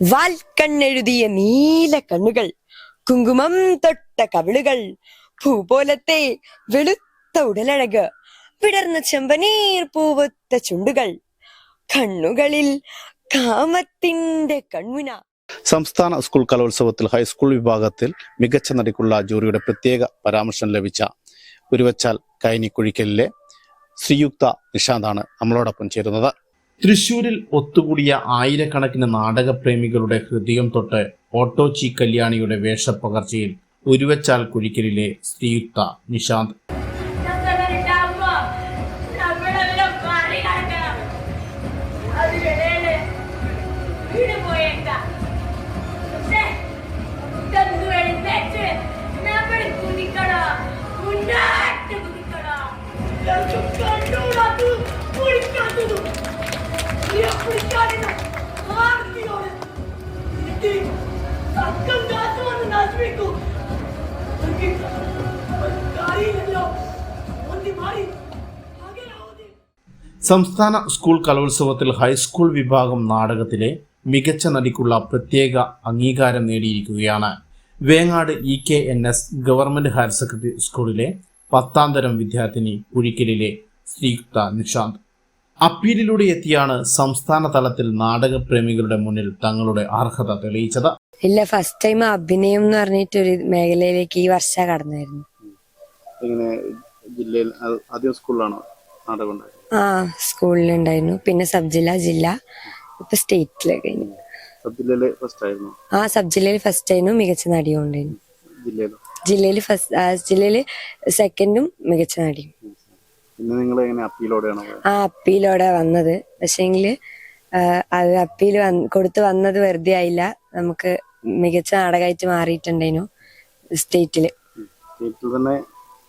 വാൽക്കണ്ണെഴുതിയ നീല കണ്ണുകൾ കുങ്കുമം തൊട്ട കവിളുകൾ പൂ പോലത്തെ വെളുത്ത ഉടലഴക് വിടർന്ന ചെമ്പനീർ പൂവത്ത ചുണ്ടുകൾ. കണ്ണുകളിൽ കാമത്തിന്റെ കൺമുന. സംസ്ഥാന സ്കൂൾ കലോത്സവത്തിൽ ഹൈസ്കൂൾ വിഭാഗത്തിൽ മികച്ച നടിക്കുള്ള ജൂറിയുടെ പ്രത്യേക പരാമർശം ലഭിച്ച ഉരുവച്ചാൽ കൈനിക്കുഴിക്കലിലെ ശ്രീയുക്ത നിഷാന്താണ് നമ്മളോടൊപ്പം ചേരുന്നത്. തൃശൂരിൽ ഒത്തുകൂടിയ ആയിരക്കണക്കിന് നാടകപ്രേമികളുടെ ഹൃദയം തൊട്ട് ഓട്ടോച്ചി കല്യാണിയുടെ വേഷപ്പകർച്ചയിൽ ഉരുവച്ചാൽ കുഴിക്കലിലെ ശ്രീയുക്ത നിഷാന്ത് സംസ്ഥാന സ്കൂൾ കലോത്സവത്തിൽ ഹൈസ്കൂൾ വിഭാഗം നാടകത്തിലെ മികച്ച നടിക്കുള്ള പ്രത്യേക അംഗീകാരം നേടിയിരിക്കുകയാണ്. Vengad E K N S government higher secondary സ്കൂളിലെ പത്താം തരം വിദ്യാർത്ഥിനി കുഴിക്കലിലെ ശ്രീയുക്ത നിഷാന്ത്. അപ്പീലിലൂടെ എത്തിയാണ് സംസ്ഥാന തലത്തിൽ നാടകപ്രേമികളുടെ മുന്നിൽ തങ്ങളുടെ അർഹത തെളിയിച്ചത്. ഇല്ല ഫസ്റ്റ് ടൈം അഭിനയം എന്ന് പറഞ്ഞിട്ട് ഒരു മേഖലയിലേക്ക് ഈ വർഷം കടന്നായിരുന്നു എങ്ങനെ ജില്ലയിൽ ആദ്യം സ്കൂളിലാണോ നാടകം ഉണ്ടായത്? ആ സ്കൂളിലുണ്ടായിരുന്നു. പിന്നെ സബ് ജില്ല ജില്ല ഇപ്പൊ സ്റ്റേറ്റിൽ കഴിഞ്ഞു സബ് ജില്ലയിലെ ഫസ്റ്റ് ആയിരുന്നു. ആ സബ് ജില്ലയിൽ ഫസ്റ്റ് ആയിരുന്നു മികച്ച നടിയും ഉണ്ടായിരുന്നു ജില്ലയിലോ? ജില്ലയിൽ ഫസ്റ്റ് ജില്ലയിൽ സെക്കൻഡും മികച്ച നടിയും. പിന്നെ നിങ്ങൾ എങ്ങനെ അപ്പീലോടെയാണോ ആ അപ്പീലോടെ വന്നത്. പക്ഷെങ്കിൽ അത് അപ്പീൽ കൊടുത്ത് വന്നത് വെറുതെ ആയില്ല. നമുക്ക് മികച്ച നാടകമായിട്ട് മാറിയിട്ടുണ്ടായിരുന്നു സ്റ്റേറ്റിൽ. സ്റ്റേറ്റിൽ തന്നെ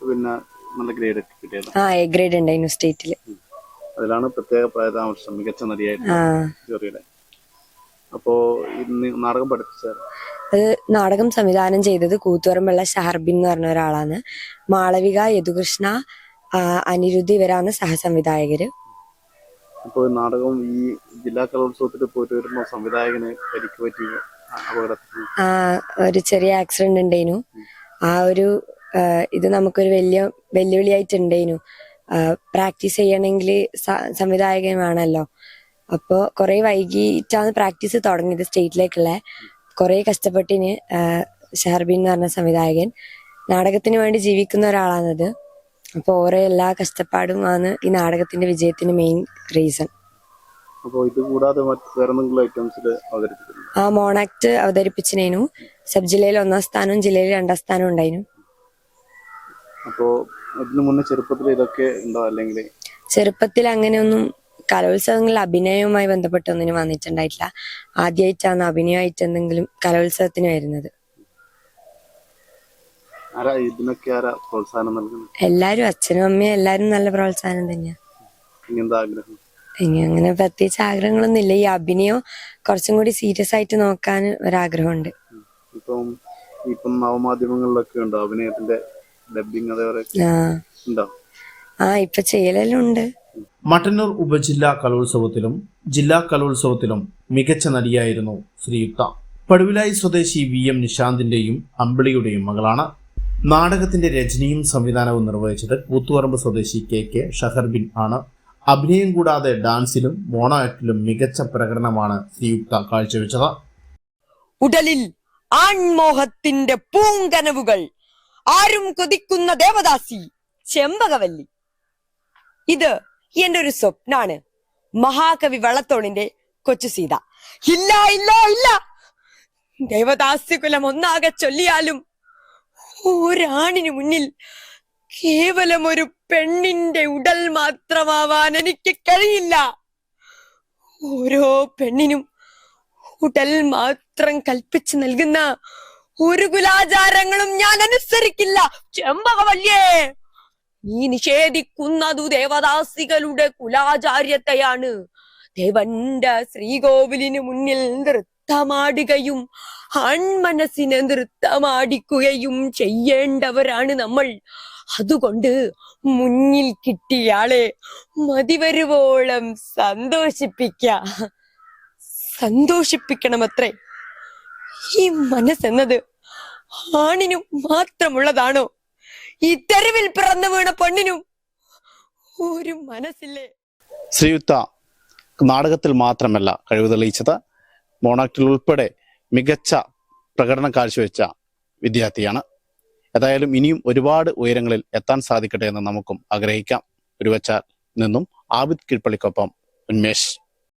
പിന്നെ നല്ല ഗ്രേഡ് കിട്ടിയത്. ആ എ ഗ്രേഡ് ഉണ്ടായിരുന്നു സ്റ്റേറ്റിൽ. അതിലാണ് പ്രത്യേക പരാമർശം മികച്ച നടിയായിട്ട് ജോറിയുടെ അപ്പോ ഇന്ന് നാടകം പഠിപ്പിച്ചാൽ അത് നാടകം സംവിധാനം ചെയ്തത് കൂത്തുപറമ്പുള്ള ഷഹർബിൻ എന്ന് പറഞ്ഞ ഒരാളാണ്. മാളവിക യദുകൃഷ്ണ അനിരുദ്ധ് ഇവരാണ് സഹസംവിധായകര്. അപ്പോൾ നാടകം ഈ ജില്ലാ കലോത്സവത്തിൽ പോയിട്ട് വരുമ്പോൾ സംവിധായകന് പരിക്ക് പറ്റി അപകടത്തിൽ ആ ഒരു ചെറിയ ആക്സിഡന്റ് ഉണ്ടായിരുന്നു ആ ഒരു ഇത് നമുക്കൊരു വലിയ വെല്ലുവിളിയായിട്ട് ഉണ്ടായിരുന്നു പ്രാക്ടീസ് ചെയ്യണമെങ്കിൽ സംവിധായകൻ വേണമല്ലോ അപ്പോൾ കുറെ വൈകിട്ടാണ് പ്രാക്ടീസ് തുടങ്ങിയത് സ്റ്റേറ്റിലേക്കുള്ള കുറെ കഷ്ടപ്പെട്ടിന് ഷഹർബിൻ എന്ന് പറഞ്ഞ സംവിധായകൻ നാടകത്തിന് വേണ്ടി ജീവിക്കുന്ന ഒരാളാണത്. അപ്പോൾ ഓരോ എല്ലാ കഷ്ടപ്പാടും ആണ് ഈ നാടകത്തിന്റെ വിജയത്തിന് മെയിൻ റീസൺ അപ്പോൾ ഇത് കൂടാതെ വേറെ എന്തെങ്കിലും ഐറ്റംസിൽ അവതരിപ്പിക്കുന്നു ആ മോണാക്ട് അവതരിപ്പിച്ചിനു സബ് ജില്ലയിൽ ഒന്നാം സ്ഥാനവും ജില്ലയിൽ രണ്ടാം സ്ഥാനവും ഉണ്ടായിരുന്നു അപ്പോ ഇതിനു മുന്നേ ചെറുപ്പത്തിൽ ഇതൊക്കെ ഉണ്ടോ? അല്ലെങ്കിൽ ചെറുപ്പത്തിൽ അങ്ങനെയൊന്നും കലോത്സവങ്ങളിൽ അഭിനയവുമായി ബന്ധപ്പെട്ട് ഒന്നിനും വന്നിട്ടുണ്ടായിട്ടില്ല. ആദ്യമായിട്ടാണ് അഭിനയമായിട്ട് എന്തെങ്കിലും കലോത്സവത്തിന് വരുന്നത്. ആരാ ഇതിനൊക്കെ ആരാ പ്രോത്സാഹനം നൽകുന്നത്? എല്ലാരും അച്ഛനും അമ്മയും എല്ലാരും നല്ല പ്രോത്സാഹനം ഇനി എന്താ ആഗ്രഹം? ഇനി അങ്ങനെ പ്രത്യേകിച്ച് ആഗ്രഹങ്ങളൊന്നും ഇല്ല. ഈ അഭിനയം കുറച്ചും കൂടി സീരിയസ് ആയിട്ട് നോക്കാൻ ഒരാഗ്രഹമുണ്ട്. ഇപ്പം ഇപ്പം നവമാധ്യമങ്ങളിലൊക്കെ ഉണ്ടോ? അഭിനയത്തിന്റെ ഡബിങ് അതേപോലെ ആ. ഉണ്ടോ? ആ ഇപ്പൊ ചെയ്യലുണ്ട് ഉണ്ട്. മട്ടന്നൂർ ഉപജില്ലാ കലോത്സവത്തിലും ജില്ലാ കലോത്സവത്തിലും മികച്ച നടിയായിരുന്നു ശ്രീയുക്ത. പടുവിലായി സ്വദേശി വി എം നിശാന്തിന്റെയും അമ്പിളിയുടെയും മകളാണ്. നാടകത്തിന്റെ രചനയും സംവിധാനവും നിർവഹിച്ചത് കൂത്തുപറമ്പ് സ്വദേശി കെ കെ ഷഹർബിൻ ആണ്. അഭിനയം കൂടാതെ ഡാൻസിലും മോണാക്ടിലും മികച്ച പ്രകടനമാണ് ശ്രീയുക്ത കാഴ്ചവെച്ചത്. ഉടലിൽ ആൺമോഹത്തിന്റെ പൂങ്കനവുകൾ ആരും കൊതിക്കുന്ന ദേവദാസി ചെമ്പകവല്ലി. ഇത് എന്റെ ഒരു സ്വപ്നാണ്. മഹാകവി വള്ളത്തോളിന്റെ കൊച്ചു സീത. ഇല്ല ഇല്ല ഇല്ല! ദേവദാസ്യകുലം ഒന്നാകെ ചൊല്ലിയാലും ഒരാണിനു മുന്നിൽ കേവലം ഒരു പെണ്ണിന്റെ ഉടൽ മാത്രമാവാൻ എനിക്ക് കഴിയില്ല. ഓരോ പെണ്ണിനും ഉടൽ മാത്രം കൽപ്പിച്ചു നൽകുന്ന ഒരു കുലാചാരങ്ങളും ഞാൻ അനുസരിക്കില്ല. ചെമ്പകവല്യേ നീ നിഷേധിക്കുന്നതു ദേവദാസികളുടെ കുലാചാര്യത്തെയാണ്. ദേവന്റെ ശ്രീകോവിലിന് മുന്നിൽ നൃത്തമാടുകയും ആൺമനസ്സിനെ നൃത്തമാടിക്കുകയും ചെയ്യേണ്ടവരാണ് നമ്മൾ. അതുകൊണ്ട് മുന്നിൽ കിട്ടിയാളെ മതിവരുവോളം സന്തോഷിപ്പിക്ക. സന്തോഷിപ്പിക്കണമത്രേ. ഈ മനസ്സെന്നത് ആണിനും മാത്രമുള്ളതാണോ? ഈ തെരുവിൽ പിറന്നു വീണ പെണ്ണിനും ഒരു മനസ്സില്ലേ? ശ്രീയുക്ത നാടകത്തിൽ മാത്രമല്ല കഴിവ് തെളിയിച്ചത് മോണാക്ടിൽ ഉൾപ്പെടെ മികച്ച പ്രകടനം കാഴ്ചവെച്ച വിദ്യാർത്ഥിയാണ് ഏതായാലും ഇനിയും ഒരുപാട് ഉയരങ്ങളിൽ എത്താൻ സാധിക്കട്ടെ എന്ന് നമുക്കും ആഗ്രഹിക്കാം. ഒരുവച്ചാൽ നിന്നും ആബിദ് കീഴ്പള്ളിക്കൊപ്പം ഉന്മേഷ്.